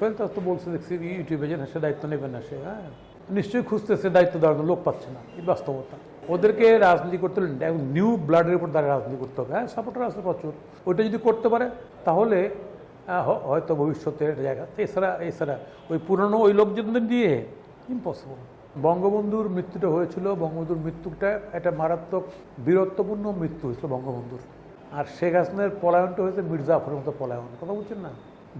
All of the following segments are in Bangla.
সোহেল তো বলছে দেখছি ইউটিউবে যে সে দায়িত্ব নেবে না সে হ্যাঁ। নিশ্চয়ই খুঁজতেছে দায়িত্ব দেওয়ার লোক পাচ্ছে না, এই বাস্তবতা। ওদেরকে রাজনীতি করতে হলে নিউ ব্লাডের উপর দাঁড়িয়ে রাজনীতি করতে হবে হ্যাঁ সাপোর্টার আছে প্রচুর। ওইটা যদি করতে পারে, তাহলে হয়তো ভবিষ্যতে একটা জায়গা। এছাড়া এছাড়া ওই পুরনো ওই লোকজনদের দিয়ে ইম্পসিবল বঙ্গবন্ধুর মৃত্যুটা হয়েছিল, বঙ্গবন্ধুর মৃত্যুটা একটা মারাত্মক বীরত্বপূর্ণ মৃত্যু হয়েছিল বঙ্গবন্ধুর। আর শেখ হাসিনার পলায়নটা হয়েছে মির্জাফরের মতো পলায়ন। কথা বলছেন না?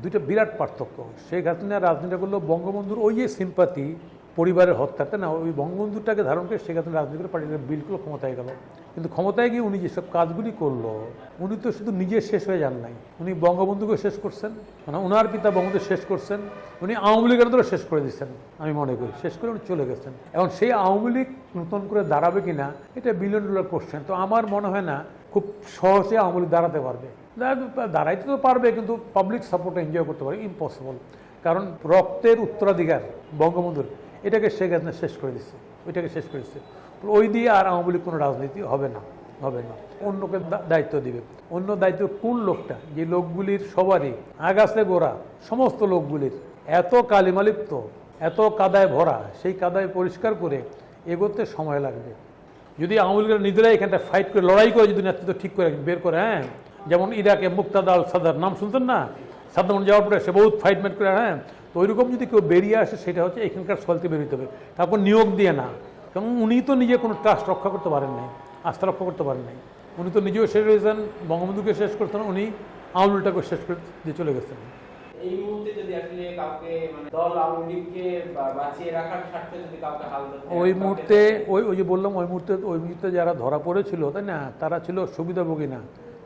দুইটা বিরাট পার্থক্য। শেখ হাসিনা রাজনীতিটা করল বঙ্গবন্ধুর ওই যে সিম্পাতি পরিবারের হত্যাতে না, ওই বঙ্গবন্ধুটাকে ধারণ করে শেখ হাসিনা রাজনীতি করে পার্টির বিলকুল ক্ষমতায় গেল। কিন্তু ক্ষমতায় গিয়ে উনি যেসব কাজগুলি করল, উনি তো শুধু নিজে শেষ হয়ে যান নাই। উনি বঙ্গবন্ধুকে শেষ করছেন মানে ওনার পিতা বঙ্গবন্ধু শেষ করছেন, উনি আওয়ামী লীগের ধরে শেষ করে দিচ্ছেন, আমি মনে করি। শেষ করে উনি চলে গেছেন। এখন সেই আওয়ামী লীগ নতুন করে দাঁড়াবে কিনা, এটা বিলিয়ন ডলার কোশ্চেন তো আমার মনে হয় না খুব সহজে আওয়ামী লীগ দাঁড়াতে পারবে দাঁড়াইতে তো পারবে, কিন্তু পাবলিক সাপোর্ট এনজয় করতে পারবে ইম্পসিবল কারণ রক্তের উত্তরাধিকার বঙ্গবন্ধুর, এটাকে শেখ হাসিনা শেষ করে দিচ্ছে ওইটাকে শেষ করে দিচ্ছে। ওই দিয়ে আর আওয়ামী লীগ কোনো রাজনীতি হবে না হবে না। অন্যকে দায়িত্ব দিবে। অন্য দায়িত্ব কোন লোকটা? যে লোকগুলির সবারই আগাছে গোড়া, সমস্ত লোকগুলির, এত কালিমালিপ্ত এত কাদায় ভরা, সেই কাদায় পরিষ্কার করে এগোতে সময় লাগবে। যদি আওয়ামী লীগের নিজেরাই এখানটা ফাইট করে, লড়াই করে যদি নেতৃত্ব ঠিক করে বের করে হ্যাঁ? যেমন ইরাকে মুক্তাদ আল সাদার নাম শুনতেন না? সাদ্দাম যাওয়ার পরে সে বহুত ফাইট ম্যাট করে হ্যাঁ? তো ওইরকম যদি কেউ বেরিয়ে আসে, সেটা হচ্ছে এখানকার সলতে বেরোতে হবে। তারপর নিয়োগ দিয়ে না। কারণ উনি তো নিজে কোনো ট্রাস্ট রক্ষা করতে পারেন নাই, আস্থা রক্ষা করতে পারেন নাই। উনি তো নিজেও শেষ হয়েছেন, বঙ্গবন্ধুকে শেষ করতেন, উনি আওয়ামী লীগটাকে শেষ করে দিয়ে চলে গেছেন। এই মুহূর্তে যদি আসলে কাউকে মানে দল আওয়ামী লীগকে বাঁচিয়ে রাখার স্বার্থে যদি কাউকে হাল ওই মুহূর্তে ওই ওই যে বললাম ওই মুহূর্তে ওই মুহূর্তে যারা ধরা পড়েছিল তাই না? তারা ছিল সুবিধাভোগী না।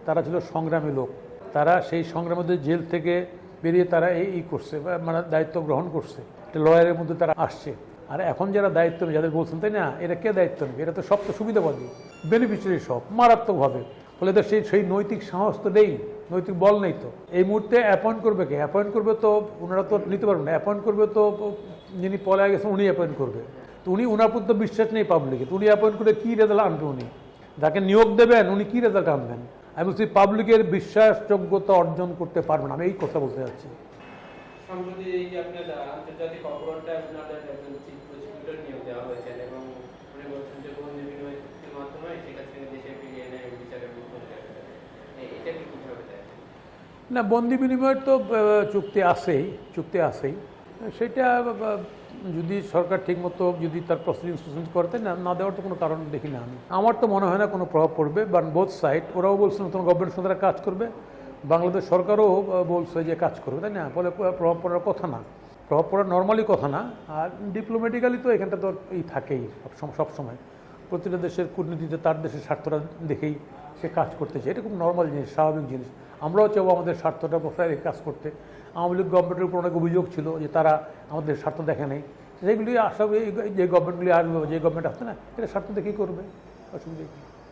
তারা ছিল সংগ্রামী লোক। তারা সেই সংগ্রামের মধ্যে জেল থেকে বেরিয়ে তারা এই ই করছে মানে দায়িত্ব গ্রহণ করছে। একটা লয়ারের মধ্যে তারা আসছে। আর এখন যারা দায়িত্ব নেবে যাদের বলছেন তাই না? এরা কে দায়িত্ব নেবে? এরা তো সব তো সুবিধাবাদী। বেনিফিশিয়ারি সব মারাত্মকভাবে। ফলে তো সেই সেই নৈতিক সাহস তো নেই। নৈতিক বল নেই তো। এই মুহূর্তে অ্যাপয়েন্ট করবে কে? অ্যাপয়েন্ট করবে তো ওনারা তো নিতে পারবেন না। অ্যাপয়েন্ট করবে তো যিনি পলায় গেছেন, উনি অ্যাপয়েন্ট করবে। তো উনি ওনার প্রতি বিশ্বাস নেই পাবলিকে তো উনি অ্যাপয়েন্ট করে কী রেজাল্ট আনবে উনি? যাকে নিয়োগ দেবেন, উনি কী রেজাল্ট আনবেন? আমি বলছি পাবলিকের বিশ্বাসযোগ্যতা অর্জন করতে পারবেন আমি এই কথা বলতে যাচ্ছি। আন্তর্জাতিক অপরাধটা আপনাদের একজন চিফ প্রসিকিউটর নিয়োগ দেওয়া হয়েছে এবং উনি বলছেন যে বন্দি বিনিময় চুক্তির মাধ্যমে শেখ হাসিনা দেশে ফিরিয়ে এনে বিচারের মুখ করতে হবে এটাকে কীভাবে দেয় না, বন্দি বিনিময়ের তো চুক্তি আছেই চুক্তি আছেই। সেটা যদি সরকার ঠিকমতো যদি তার প্রসিডিংস করতে না না দেওয়ার তো কোনো কারণ দেখি না আমি। আমার তো মনে হয় না কোনো প্রভাব পড়বে বাট বোথ সাইড ওরাও বলছে নতুন গভর্নমেন্ট সাথে কাজ করবে, বাংলাদেশ সরকারও বলছে যে কাজ করবে, তাই না? ফলে প্রভাব পড়ার কথা না। প্রভাব পড়ার নর্মালি কথা না, আর ডিপ্লোম্যাটিক্যালি তো এখানটা তো এই থাকেই সব সবসময় প্রতিটা দেশের কূটনীতিতে তার দেশের স্বার্থটা দেখেই সে কাজ করতেছে এটা খুব নর্মাল জিনিস, স্বাভাবিক জিনিস। আমরাও চাবো আমাদের স্বার্থটা প্রসারে কাজ করতে। আওয়ামী লীগ গভর্নমেন্টের উপর অনেক অভিযোগ ছিল যে তারা আমাদের স্বার্থ দেখে নেই। সেগুলি আসবে যে গভর্নমেন্টগুলি আসবে, যে গভর্নমেন্ট আসছে না, এটা স্বার্থ দেখেই করবে। অসুবিধা